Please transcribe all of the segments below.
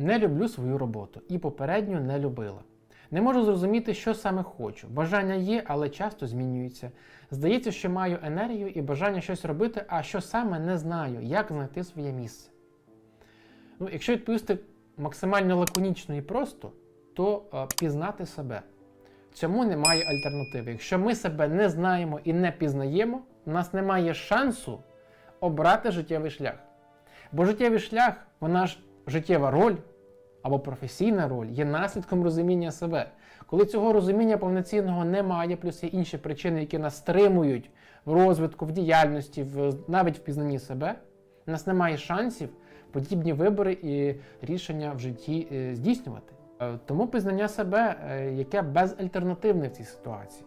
Не люблю свою роботу і попередню не любила. Не можу зрозуміти, що саме хочу. Бажання є, але часто змінюються. Здається, що маю енергію і бажання щось робити, а що саме не знаю, як знайти своє місце. Ну, якщо відповісти максимально лаконічно і просто, то е, пізнати себе. Цьому немає альтернативи. Якщо ми себе не знаємо і не пізнаємо, у нас немає шансу обрати життєвий шлях. Бо життєвий шлях, вона ж життєва роль або професійна роль є наслідком розуміння себе. Коли цього розуміння повноцінного немає, плюс є інші причини, які нас стримують в розвитку, в діяльності, в, навіть в пізнанні себе, у нас немає шансів подібні вибори і рішення в житті е, здійснювати. Е, Тому пізнання себе, е, яке безальтернативне в цій ситуації.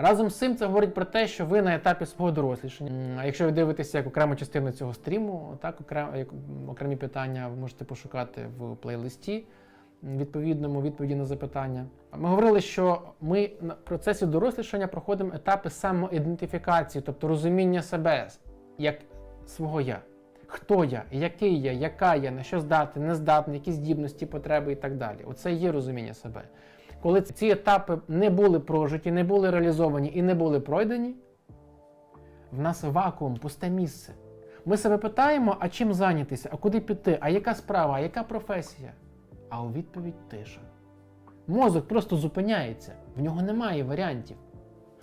Разом з цим це говорить про те, що ви на етапі свого дорослішання. Якщо ви дивитеся як окрему частину цього стріму, так окремі питання ви можете пошукати в плейлисті відповідному відповіді на запитання. Ми говорили, що ми на процесі дорослішання проходимо етапи самоідентифікації, тобто розуміння себе як свого я. Хто я, який я, яка я, на що здатний, не здатний, які здібності, потреби і так далі. Оце є розуміння себе. Коли ці етапи не були прожиті, не були реалізовані і не були пройдені, в нас вакуум, пусте місце. Ми себе питаємо, а чим зайнятися, а куди піти, а яка справа, а яка професія? А у відповідь тиша. Мозок просто зупиняється, в нього немає варіантів.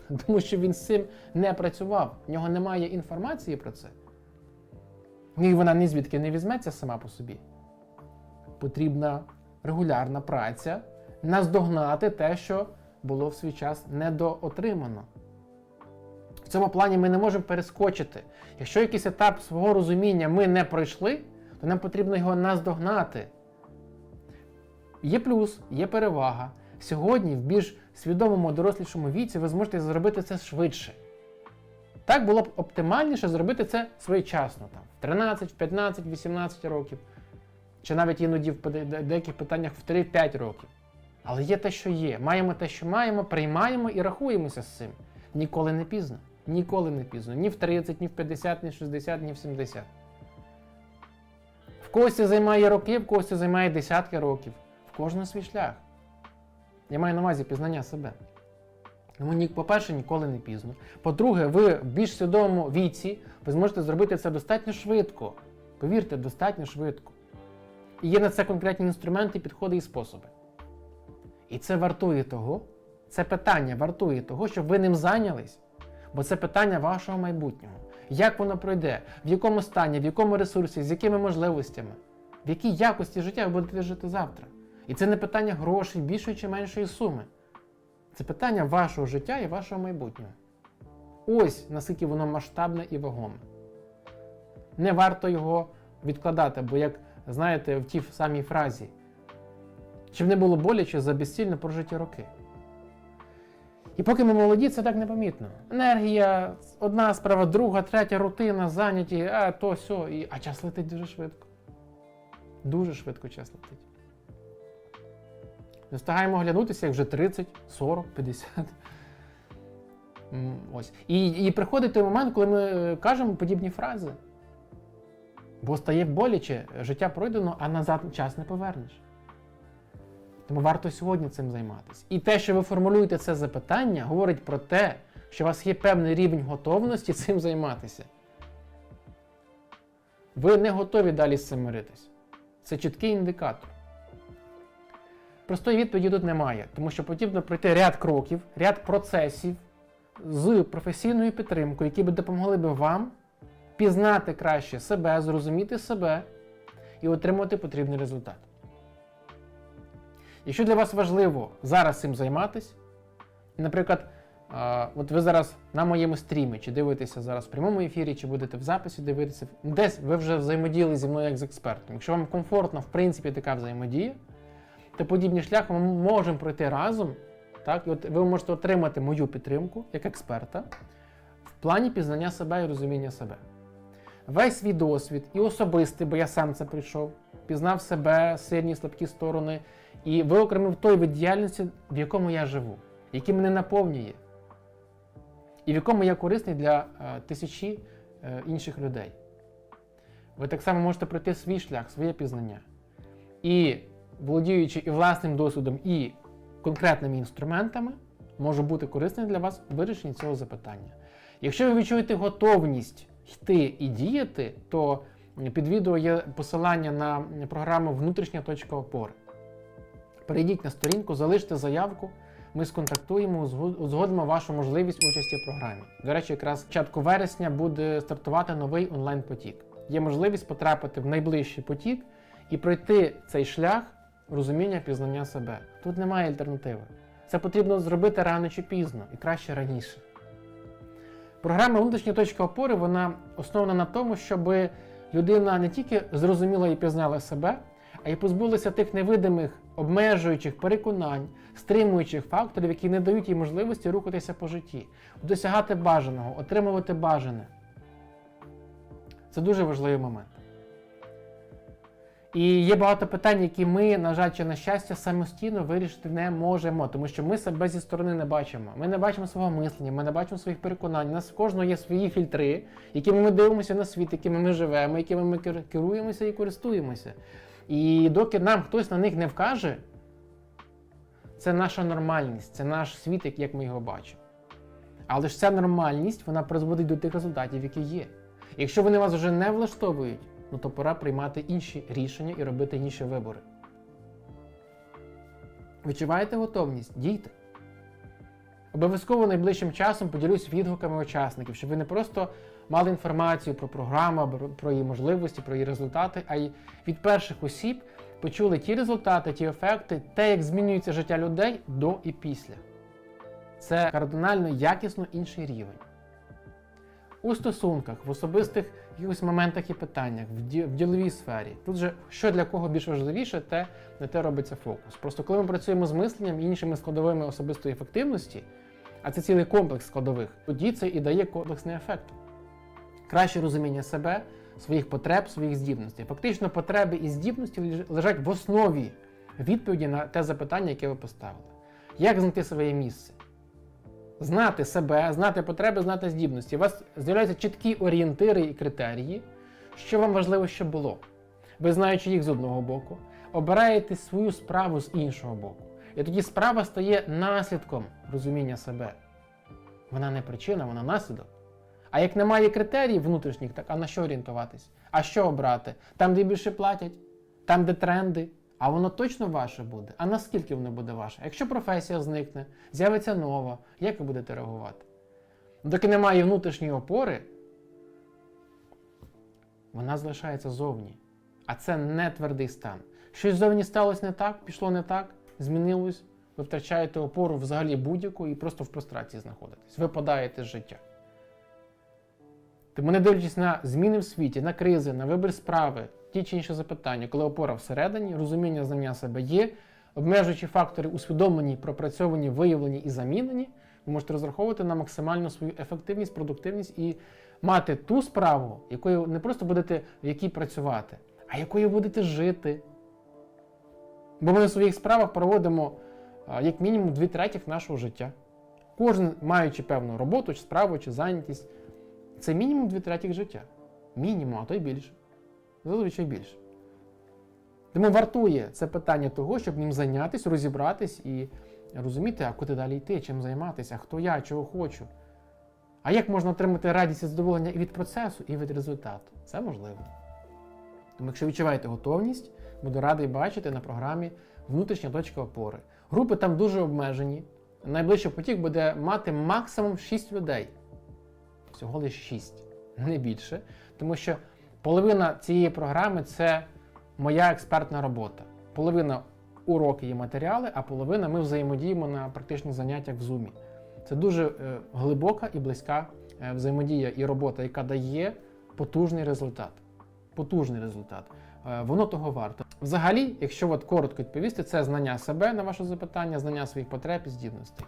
Тому що він з цим не працював, в нього немає інформації про це. І вона ні звідки не візьметься сама по собі. Потрібна регулярна праця, наздогнати те, що було в свій час недоотримано. В цьому плані ми не можемо перескочити. Якщо якийсь етап свого розуміння ми не пройшли, то нам потрібно його наздогнати. Є плюс, є перевага. Сьогодні, в більш свідомому дорослішому віці, ви зможете зробити це швидше. Так було б оптимальніше зробити це своєчасно, там, в 13, в 15, 18 років, чи навіть іноді в де- де- деяких питаннях в 3-5 років. Але є те, що є. Маємо те, що маємо, приймаємо і рахуємося з цим. Ніколи не пізно. Ніколи не пізно. Ні в 30, ні в 50, ні в 60, ні в 70. В когось це займає роки, в когось це займає десятки років. В кожного свій шлях. Я маю на увазі пізнання себе. Тому, по-перше, ніколи не пізно. По-друге, ви в більш свідомому віці ви зможете зробити це достатньо швидко. Повірте, достатньо швидко. І є на це конкретні інструменти, підходи і способи. І це вартує того, це питання вартує того, щоб ви ним зайнялись, бо це питання вашого майбутнього. Як воно пройде, в якому стані, в якому ресурсі, з якими можливостями, в якій якості життя ви будете жити завтра. І це не питання грошей більшої чи меншої суми. Це питання вашого життя і вашого майбутнього. Ось наскільки воно масштабне і вагоме. Не варто його відкладати, бо, як знаєте, в тій самій фразі, щоб не було боляче за безцільно прожиті роки. І поки ми молоді, це так непомітно. Енергія, одна справа, друга, третя рутина, зайняті, а то сьо, і... а час летить дуже швидко. Дуже швидко час летить. Не встигаємо оглянутися, як вже 30, 40, 50. Ось. І, і приходить той момент, коли ми е, кажемо подібні фрази. Бо стає боляче, життя пройдено, а назад час не повернеш. Тому варто сьогодні цим займатися. І те, що ви формулюєте це запитання, говорить про те, що у вас є певний рівень готовності цим займатися. Ви не готові далі з цим миритись. Це чіткий індикатор. Простої відповіді тут немає, тому що потрібно пройти ряд кроків, ряд процесів з професійною підтримкою, які б допомогли б вам пізнати краще себе, зрозуміти себе і отримати потрібний результат. Якщо для вас важливо зараз цим займатися, наприклад, от ви зараз на моєму стрімі, чи дивитеся зараз в прямому ефірі, чи будете в записі дивитися, десь ви вже взаємодіяли зі мною як з експертом. Якщо вам комфортно, в принципі, така взаємодія, то подібні шляхи ми можемо пройти разом. Так? І от ви можете отримати мою підтримку як експерта в плані пізнання себе і розуміння себе. Весь свій досвід і особистий, бо я сам це прийшов, пізнав себе, сильні слабкі сторони, і виокремив той вид діяльності, в якому я живу, який мене наповнює, і в якому я корисний для е, тисячі е, інших людей. Ви так само можете пройти свій шлях, своє пізнання. І володіючи і власним досвідом, і конкретними інструментами, може бути корисним для вас в вирішенні цього запитання. Якщо ви відчуєте готовність йти і діяти, то під відео є посилання на програму Внутрішня точка опори. Перейдіть на сторінку, залиште заявку, ми сконтактуємо, узгодимо вашу можливість участі в програмі. До речі, якраз початку вересня буде стартувати новий онлайн-потік. Є можливість потрапити в найближчий потік і пройти цей шлях розуміння пізнання себе. Тут немає альтернативи. Це потрібно зробити рано чи пізно, і краще раніше. Програма внутрішня точка опори вона основана на тому, щоб людина не тільки зрозуміла і пізнала себе, а й позбулася тих невидимих обмежуючих переконань, стримуючих факторів, які не дають їй можливості рухатися по житті, досягати бажаного, отримувати бажане. Це дуже важливий момент. І є багато питань, які ми, на жаль, чи на щастя, самостійно вирішити не можемо, тому що ми себе зі сторони не бачимо. Ми не бачимо свого мислення, ми не бачимо своїх переконань. У нас в кожного є свої фільтри, якими ми дивимося на світ, якими ми живемо, якими ми керуємося і користуємося. І доки нам хтось на них не вкаже, це наша нормальність, це наш світ, як- ми його бачимо. Але ж ця нормальність вона призводить до тих результатів, які є. Якщо вони вас вже не влаштовують, ну то пора приймати інші рішення і робити інші вибори. Відчуваєте готовність? Дійте. Обов'язково найближчим часом поділюсь відгуками учасників, щоб ви не просто мали інформацію про програму, про її можливості, про її результати, а й від перших осіб почули ті результати, ті ефекти, те, як змінюється життя людей до і після. Це кардинально якісно інший рівень. У стосунках, в особистих якихось моментах і питаннях, в, ді- в діловій сфері. Тут же що для кого більш важливіше, те на те робиться фокус. Просто коли ми працюємо з мисленням і іншими складовими особистої ефективності, а це цілий комплекс складових, тоді це і дає комплексний ефект. Краще розуміння себе, своїх потреб, своїх здібностей. Фактично, потреби і здібності лежать в основі відповіді на те запитання, яке ви поставили. Як знайти своє місце? Знати себе, знати потреби, знати здібності. У вас з'являються чіткі орієнтири і критерії, що вам важливо, щоб було. Ви знаючи їх з одного боку, обираєте свою справу з іншого боку. І тоді справа стає наслідком розуміння себе. Вона не причина, вона наслідок. А як немає критеріїв внутрішніх, так а на що орієнтуватись? А що обрати? Там, де більше платять, там, де тренди. А воно точно ваше буде. А наскільки воно буде ваше? Якщо професія зникне, з'явиться нова, як ви будете реагувати? Доки немає внутрішньої опори, вона залишається зовні. А це не твердий стан. Щось зовні сталося не так, пішло не так, змінилось, ви втрачаєте опору взагалі будь-яку і просто в прострації знаходитесь. Випадаєте з життя. Тому не дивлячись на зміни в світі, на кризи, на вибір справи, ті чи інші запитання, коли опора всередині, розуміння знання себе є, обмежуючі фактори усвідомлені, пропрацьовані, виявлені і замінені, ви можете розраховувати на максимальну свою ефективність, продуктивність і мати ту справу, якою не просто будете в якій працювати, а якою будете жити. Бо ми на своїх справах проводимо як мінімум дві третіх нашого життя. Кожен, маючи певну роботу, чи справу, чи зайнятість, це мінімум дві третіх життя. Мінімум, а то й більше. Зазвичай більше. Тому вартує це питання того, щоб ним зайнятися, розібратись і розуміти, а куди далі йти, чим займатися, хто я, чого хочу. А як можна отримати радість і задоволення і від процесу, і від результату? Це можливо. Тому, якщо відчуваєте готовність, буду радий бачити на програмі Внутрішня точка опори. Групи там дуже обмежені. Найближчий потік буде мати максимум 6 людей. Всього лише 6, не більше. Тому що половина цієї програми це моя експертна робота. Половина уроки і матеріали, а половина ми взаємодіємо на практичних заняттях в Zoom. Це дуже е, глибока і близька е, взаємодія і робота, яка дає потужний результат. Потужний результат. Е, Воно того варто. Взагалі, якщо от коротко відповісти, це знання себе на ваше запитання, знання своїх потреб і здібностей.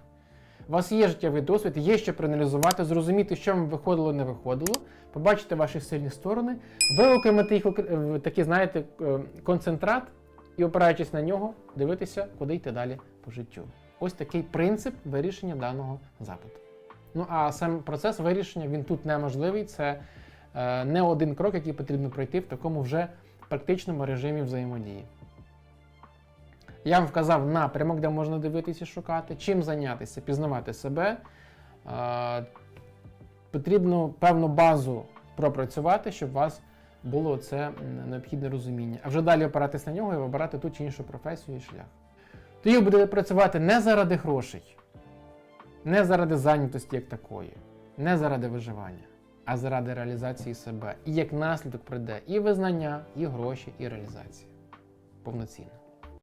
У вас є життєвий досвід, є що проаналізувати, зрозуміти, що вам виходило, не виходило, побачити ваші сильні сторони, виокремити їх в такий, знаєте, е, концентрат і, опираючись на нього, дивитися, куди йти далі по життю. Ось такий принцип вирішення даного запиту. Ну а сам процес вирішення він тут неможливий. Це е, не один крок, який потрібно пройти в такому вже практичному режимі взаємодії. Я вам вказав напрямок, де можна дивитися і шукати, чим зайнятися, пізнавати себе. Е, Потрібно певну базу пропрацювати, щоб у вас було це необхідне розуміння. А вже далі опиратись на нього і вибирати ту чи іншу професію і шлях. Тоді ви будете працювати не заради грошей, не заради зайнятості як такої, не заради виживання, а заради реалізації себе. І як наслідок прийде і визнання, і гроші, і реалізація. Повноцінно.